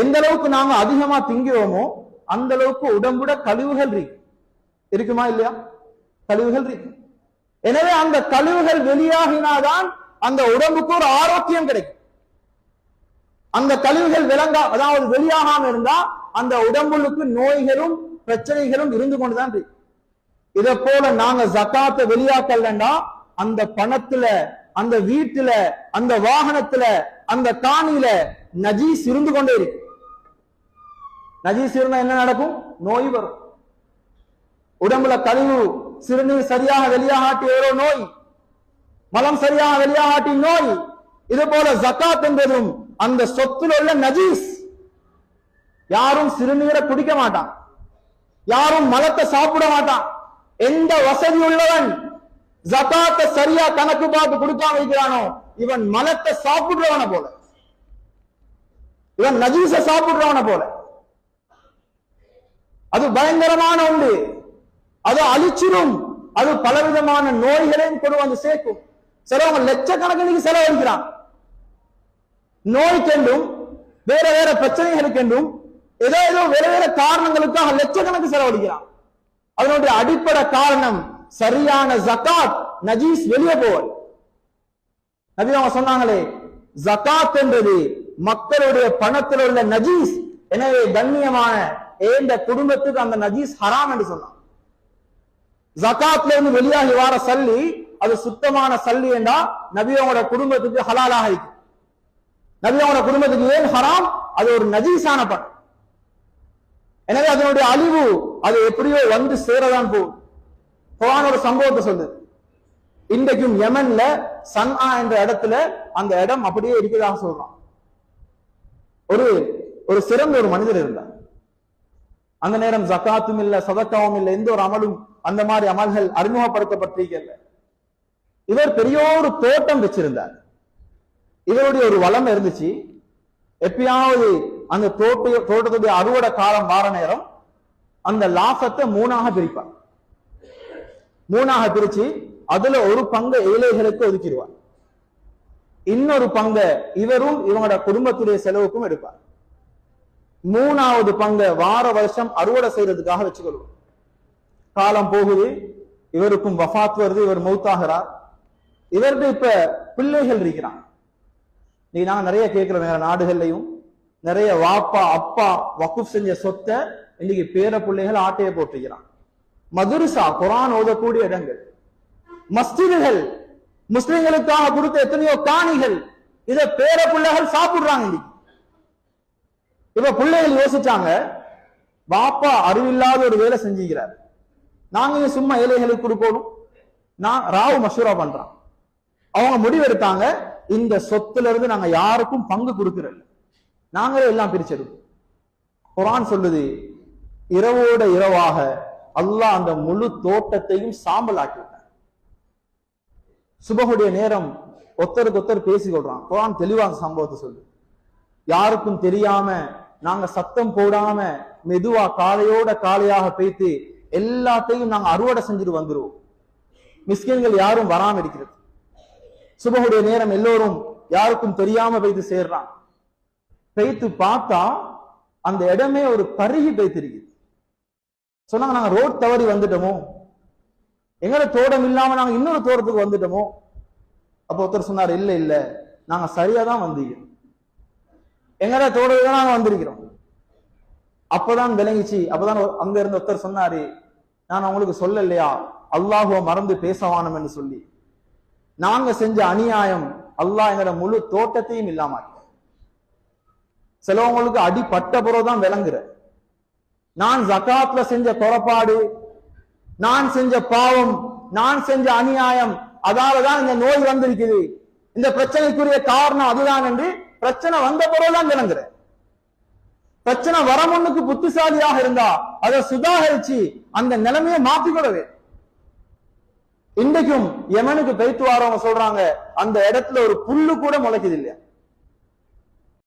எந்த அளவுக்கு நாங்க அதிகமா திங்கிறோமோ அந்த அளவுக்கு உடம்புட கழிவுகள் இருக்கு. இருக்குமா இல்லையா? கழிவுகள் இருக்கு. எனவே அந்த கழிவுகள் வெளியாகினாதான் அந்த உடம்புக்கு ஒரு ஆரோக்கியம் கிடைக்கும். அந்த கழிவுகள் விளங்கா அதாவது வெளியாகாம இருந்தா அந்த உடம்புக்கு நோய்களும் பிரச்சனைகளும் இருந்து கொண்டுதான் இருக்கு. இதை போல நாங்க ஜக்காத்தை வெளியாக்கலன்னா அந்த பணத்துல அந்த வீட்டுல அந்த வாகனத்துல அந்த காணியில நஜீஸ் இருந்து கொண்டே இருக்கு. நஜீஸ் இருந்தா என்ன நடக்கும்? நோய் வரும். உடம்புல கழிவு சிறுநீர் சரியாக வெளியாகாட்டி ஒரு நோய். மலம் சரியாக வெளியாகாட்டி நோய். இது போல ஜக்காத் என்பதும் அந்த சொத்துல உள்ள நஜீஸ். யாரும் சிறுநீரை குடிக்க மாட்டான். யாரும் மலத்தை சாப்பிட மாட்டான். எந்த வசதி உள்ளவன் ஜகாத்தை சரியா கணக்கு பார்த்து கொடுக்காம வைக்கிறானோ இவன் மலத்தை சாப்பிடுறவன போல. இவன் நஜீச சாப்பிடுறவன போல. அது பயங்கரமான உண்டு. அது அழிச்சிரும். அது பலவிதமான நோய்களையும் கொண்டு வந்து சேர்க்கும். சிலவங்க லட்சக்கணக்கில் செலவழிக்கிறான். நோய்க்கென்றும் வேற வேற பிரச்சனைகளுக்கென்றும் ஏதோ ஏதோ வேற வேற காரணங்களுக்காக லட்சக்கணக்கு செலவழிக்கிறான். அதனுடைய அடிப்படை காரணம் சரியான ஜகாத் நஜீஸ் வெளியே போவல் நபி அவங்க சொன்னாங்களே ஜகாத் என்பது மக்களுடைய பணத்தில் உள்ள நஜீஸ். எனவே கண்ணியமான இந்த குடும்பத்துக்கு அந்த நஜீஸ் ஹராம் என்று சொன்னான். ஜகாத்ல இருந்து வெளியாகி வார சல்லி அது சுத்தமான சல்லி என்றா நபியோட குடும்பத்துக்கு ஹலாலாக இருக்கு நபியோட குடும்பத்துக்கு ஏன் ஹராம்? அது ஒரு நஜீஸான பணம் எனவே அதனுடைய அழிவு அது எப்படியோ வந்து சேரதான் போகும் குரான் ஒரு சம்பவத்தை சொல்லுது இன்றைக்கும் யமன்ல சன்ஆ என்ற இடத்துல அந்த இடம் அப்படியே இருக்கதாக சொல்றான். ஒரு ஒரு சிறந்த ஒரு மனிதர் இருந்தார். அந்த நேரம் ஜக்காத்தும் இல்ல சதக்காவும் இல்ல எந்த ஒரு அமலும் அந்த மாதிரி அமல்கள் அறிமுகப்படுத்தப்பட்டிருக்கல இவர் பெரிய ஒரு தோட்டம் வச்சிருந்தார். இவருடைய ஒரு வளம் இருந்துச்சு. எப்பயாவது அந்த தோட்ட தோட்டத்துடைய அறுவடை காலம் வார நேரம் அந்த லாபத்தை மூணாக பிரிப்பார். மூணாக பிரிச்சு அதுல ஒரு பங்கை ஏழைகளுக்கு ஒதுக்கிடுவார். இன்னொரு பங்கை இவரும் இவங்களோட குடும்பத்துடைய செலவுக்கும் எடுப்பார். மூணாவது பங்கை வார வருஷம் அறுவடை செய்யறதுக்காக வச்சுக்கொள்வோம். காலம் போகுது இவருக்கும் வஃத் வருது இவர் மௌத்தாகிறார். இவர்கிட்ட இப்ப பிள்ளைகள் இருக்கிறான் நீ நாங்க நிறைய கேட்கிறோம் வேற நாடுகள்லையும். நிறைய வாப்பா அப்பா வக்குப் செஞ்ச சொத்தை இன்னைக்கு பேர பிள்ளைகள் ஆட்டையை போட்டிருக்கிறான் மதுரசா குரான் ஓதக்கூடிய இடங்கள். மஸ்திதுகள் முஸ்லிம்களுக்காக கொடுத்த எத்தனையோ காணிகள் இதை பேர பிள்ளைகள் சாப்பிடுறாங்க இன்னைக்கு. இப்ப பிள்ளைகள் யோசிச்சாங்க பாப்பா அறிவில்லாத ஒரு வேலை செஞ்சுக்கிறார். நாங்க சும்மா ஏழைகளுக்கு கொடுக்கணும்? நான் ராவ் மசூரா பண்றான். அவங்க முடிவெடுத்தாங்க இந்த சொத்துல இருந்து நாங்க யாருக்கும் பங்கு கொடுக்கறோம் நாங்களே எல்லாம் பிரிச்செடுப்போம். குரான் சொல்லுது இரவோட இரவாக அல்லாஹ் அந்த முழு தோட்டத்தையும் சாம்பல் ஆக்கிவிட்டான் சுபகுடைய நேரம் ஒத்தருக்கு ஒத்தர் பேசிக்கொள்றான் குரான் தெளிவா அந்த சம்பவத்தை சொல்லு யாருக்கும் தெரியாம நாங்க சத்தம் போடாம மெதுவா காலையோட காலையாக பேத்து எல்லாத்தையும் நாங்க அறுவடை செஞ்சுட்டு வந்துருவோம். மிஸ்கின்கள் யாரும் வராம இருக்கிறது. சுபகுடைய நேரம் எல்லோரும் யாருக்கும் தெரியாம பெய்து சேர்றான். பெய்த்து பார்த்தா அந்த இடமே ஒரு பருகி பெய்த்திருக்கு சொன்னாங்க நாங்க ரோட் தவறி வந்துட்டோமோ? எங்களை தோட்டம் இல்லாம நாங்க இன்னொரு தோட்டத்துக்கு வந்துட்டோமோ? அப்ப ஒருத்தர் சொன்னார் இல்ல இல்ல. நாங்க சரியா தான் வந்தீங்க. எங்கட தோடு நாங்க வந்திருக்கிறோம். அப்பதான் விளங்கிச்சு. அப்பதான் அங்க இருந்த ஒருத்தர் சொன்னாரு நான் உங்களுக்கு சொல்லலையா? அல்லாஹுவ மறந்து பேசவானம் என்று சொல்லி. நாங்க செஞ்ச அநியாயம் அல்லாஹ் எங்கட முழு தோட்டத்தையும் இல்லாம சிலவங்களுக்கு அடி பிறகுதான் விளங்குற நான் ஜகாத்ல செஞ்ச குறப்பாடு நான் செஞ்ச பாவம் நான் செஞ்ச அநியாயம் அதாலதான் இந்த நோய் வந்திருக்குது. இந்த பிரச்சனைக்குரிய காரணம் அதுதான் என்று பிரச்சனை வந்த பிறகுதான் விளங்குற பிரச்சனை வர முன்னுக்கு புத்திசாலியாக இருந்தா அதை சுதாகரிச்சு அந்த நிலைமையை கொடுவே இன்றைக்கும் எமனுக்கு போயிட்டு வரவங்க சொல்றாங்க. அந்த இடத்துல ஒரு புல்லு கூட முளைக்குது இல்லையா?